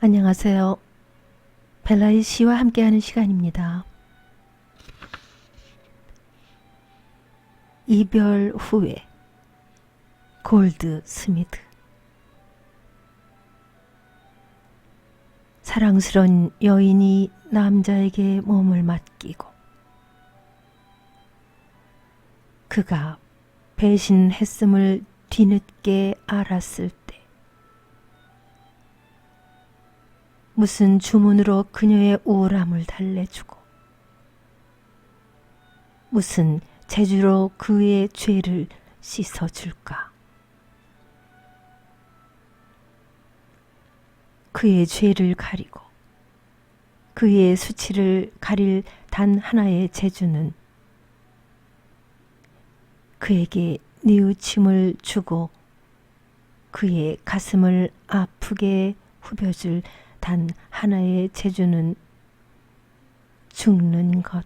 안녕하세요. 벨라이 씨와 함께하는 시간입니다. 이별 후에 골드 스미드 사랑스런 여인이 남자에게 몸을 맡기고 그가 배신했음을 뒤늦게 알았을 무슨 주문으로 그녀의 우울함을 달래주고 무슨 재주로 그의 죄를 씻어줄까? 그의 죄를 가리고 그의 수치를 가릴 단 하나의 재주는 그에게 뉘우침을 주고 그의 가슴을 아프게 후벼줄 단 하나의 재주는 죽는 것.